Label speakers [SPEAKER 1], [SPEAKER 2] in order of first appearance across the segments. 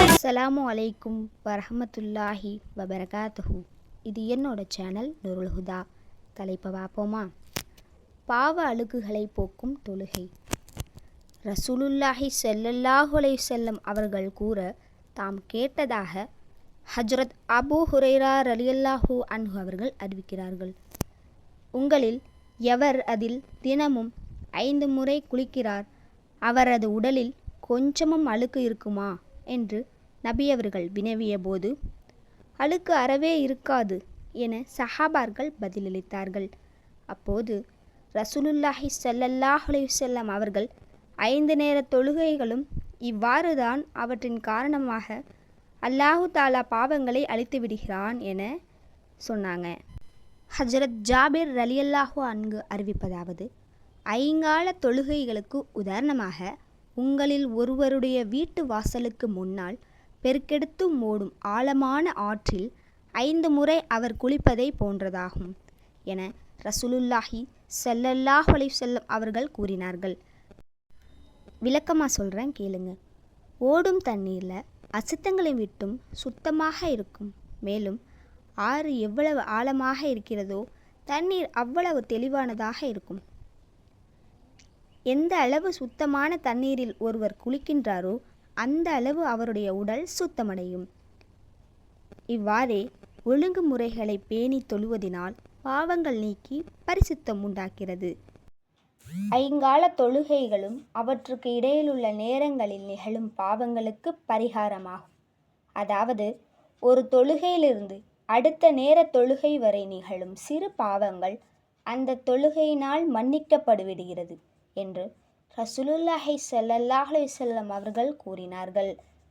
[SPEAKER 1] அஸ்ஸலாமு அலைக்கும் வரஹமத்துல்லாஹி வபரகாத்துஹு. இது என்னோட சேனல் நுருல் ஹுதா. தலைப்பை பார்ப்போமா? பாவ அழுகுகளை போக்கும் தொழுகை. ரசூலுல்லாஹி செல்லல்லாஹுலை செல்லம் அவர்கள் கூற தாம் கேட்டதாக ஹஜ்ரத் அபூ ஹுரைரா ரலியல்லாஹு அன்ஹு அவர்கள் அறிவிக்கிறார்கள். உங்களில் எவர் அதில் தினமும் ஐந்து முறை குளிக்கிறார்? அவரது உடலில் கொஞ்சமும் அழுக்கு இருக்குமா? என்று நபி அவர்கள் வினவியபோது அழுக்கு அறவே இருக்காது என சஹாபார்கள் பதிலளித்தார்கள். அப்போது ரசூலுல்லாஹி ஸல்லல்லாஹு அலைஹி அவர்கள் ஐந்து நேர தொழுகைகளும் இவ்வாறு தான் அவற்றின் காரணமாக அல்லாஹு தாலா பாவங்களை அழித்து விடுகிறான் என சொன்னாங்க. ஹஜரத் ஜாபிர் ரலியல்லாஹு அன்கு அறிவிப்பதாவது ஐங்கால தொழுகைகளுக்கு உதாரணமாக உங்களில் ஒருவருடைய வீட்டு வாசலுக்கு முன்னால் பெருக்கெடுத்து ஓடும் ஆழமான ஆற்றில் ஐந்து முறை அவர் குளிப்பதை போன்றதாகும் என ரசூலுல்லாஹி ஸல்லல்லாஹு அலைஹி அவர்கள் கூறினார்கள். விளக்கமாக சொல்கிறேன் கேளுங்க. ஓடும் தண்ணீரில் அசுத்தங்களை விட்டும் சுத்தமாக இருக்கும். மேலும் ஆறு எவ்வளவு ஆழமாக இருக்கிறதோ தண்ணீர் அவ்வளவு தெளிவானதாக இருக்கும். எந்த அளவு சுத்தமான தண்ணீரில் ஒருவர் குளிக்கின்றாரோ அந்த அளவு அவருடைய உடல் சுத்தமடையும். இவ்வாறே ஒழுங்குமுறைகளை பேணி தொழுவதினால் பாவங்கள் நீக்கி பரிசுத்தம் உண்டாக்கிறது ஐங்கால தொழுகைகளும் அவற்றுக்கு இடையிலுள்ள நேரங்களில் நிகழும் பாவங்களுக்கு பரிகாரமாகும். அதாவது ஒரு தொழுகையிலிருந்து அடுத்த நேர தொழுகை வரை நிகழும் சிறு பாவங்கள் அந்த தொழுகையினால் மன்னிக்கப்படுவிடுகிறது. என்று ரசூலுல்லாஹை செல்லல்லாஹலை செல்லம் அவர்கள் கூறினார்கள்.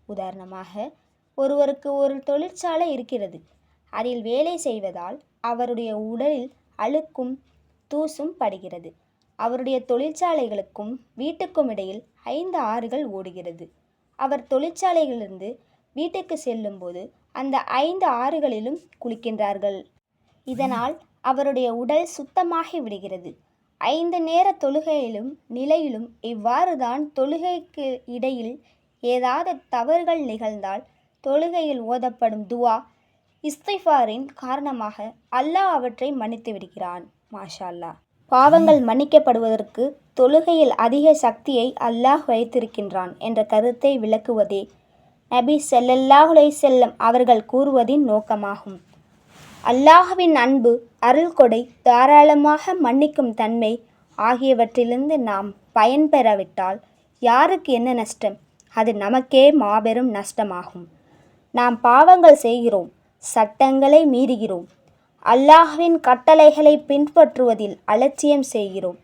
[SPEAKER 1] உதாரணமாக ஒருவருக்கு ஒரு தொழிற்சாலை இருக்கிறது. அதில் வேலை செய்வதால் அவருடைய உடலில் அழுக்கும் தூசும் படுகிறது. அவருடைய தொழிற்சாலைகளுக்கும் வீட்டுக்கும் இடையில் ஐந்து ஆறுகள் ஓடுகிறது. அவர் தொழிற்சாலைகளிலிருந்து வீட்டுக்கு செல்லும்போது அந்த ஐந்து ஆறுகளிலும் குளிக்கின்றார்கள். இதனால் அவருடைய உடல் சுத்தமாகி விடுகிறது. ஐந்து நேர தொழுகையிலும் நிலையிலும் இவ்வாறு தான் தொழுகைக்கு இடையில் ஏதாவது தவறுகள் நிகழ்ந்தால் தொழுகையில் ஓதப்படும் துவா இஸ்திஃபாரின் காரணமாக அல்லாஹ் அவற்றை மன்னித்து விடுகிறான். மாஷா பாவங்கள் மன்னிக்கப்படுவதற்கு தொழுகையில் அதிக சக்தியை அல்லாஹ் வைத்திருக்கின்றான் என்ற கருத்தை விளக்குவதே நபி செல்லல்லாஹுலை செல்லம் அவர்கள் கூறுவதின் நோக்கமாகும். அல்லாஹ்வின் அன்பு அருள்கொடை தாராளமாக மன்னிக்கும் தன்மை ஆகியவற்றிலிருந்து நாம் பயன்பெறவிட்டால் யாருக்கு என்ன நஷ்டம்? அது நமக்கே மாபெரும் நஷ்டமாகும். நாம் பாவங்கள் செய்கிறோம் சட்டங்களை மீறுகிறோம் அல்லாஹ்வின் கட்டளைகளை பின்பற்றுவதில் அலட்சியம் செய்கிறோம்.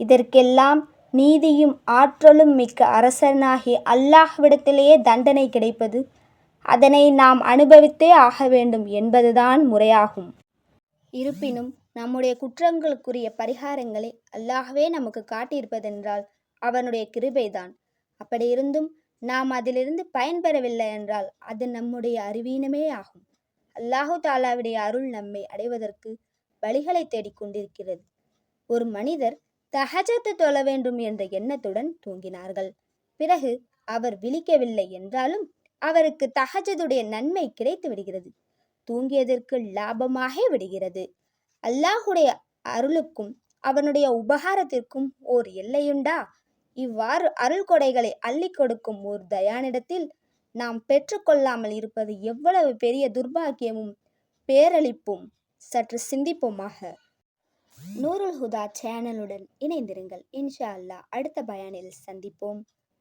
[SPEAKER 1] இதற்கெல்லாம் நீதியும் ஆற்றலும் மிக்க அரசனாகி அல்லாஹ்விடத்திலேயே தண்டனை கிடைப்பது அதனை நாம் அனுபவித்தே ஆக வேண்டும் என்பதுதான் முறையாகும். இருப்பினும் நம்முடைய குற்றங்களுக்குரிய பரிகாரங்களை அல்லாஹவே நமக்கு காட்டியிருப்பதென்றால் அவனுடைய கிருபைதான். அப்படியிருந்தும் நாம் அதிலிருந்து பயன்பெறவில்லை என்றால் அது நம்முடைய அறிவீனமே ஆகும். அல்லாஹு தாலாவுடைய அருள் நம்மை அடைவதற்கு வழிகளை தேடிக்கொண்டிருக்கிறது ஒரு மனிதர் தஹஜத்து தொழ வேண்டும் என்ற எண்ணத்துடன் தூங்கினார்கள். பிறகு அவர் விழிக்கவில்லை என்றாலும் அவருக்கு தஹஜதுடைய நன்மை கிடைத்து விடுகிறது. தூங்கியதற்கு லாபமாக விடுகிறது. அல்லாஹுடைய அருளுக்கும் அவனுடைய உபகாரத்திற்கும் ஓர் எல்லையுண்டா? இவ்வாறு அருள் கொடைகளை அள்ளி கொடுக்கும் ஓர் தயானிடத்தில் நாம் பெற்றுக்கொள்ளாமல் இருப்பது எவ்வளவு பெரிய துர்பாக்கியமும் பேரழிப்பும் சற்று சிந்திப்போமாக. நூருல் ஹுதா சேனலுடன் இணைந்திருங்கள். இன்ஷா அல்லாஹ் அடுத்த பயானில் சந்திப்போம்.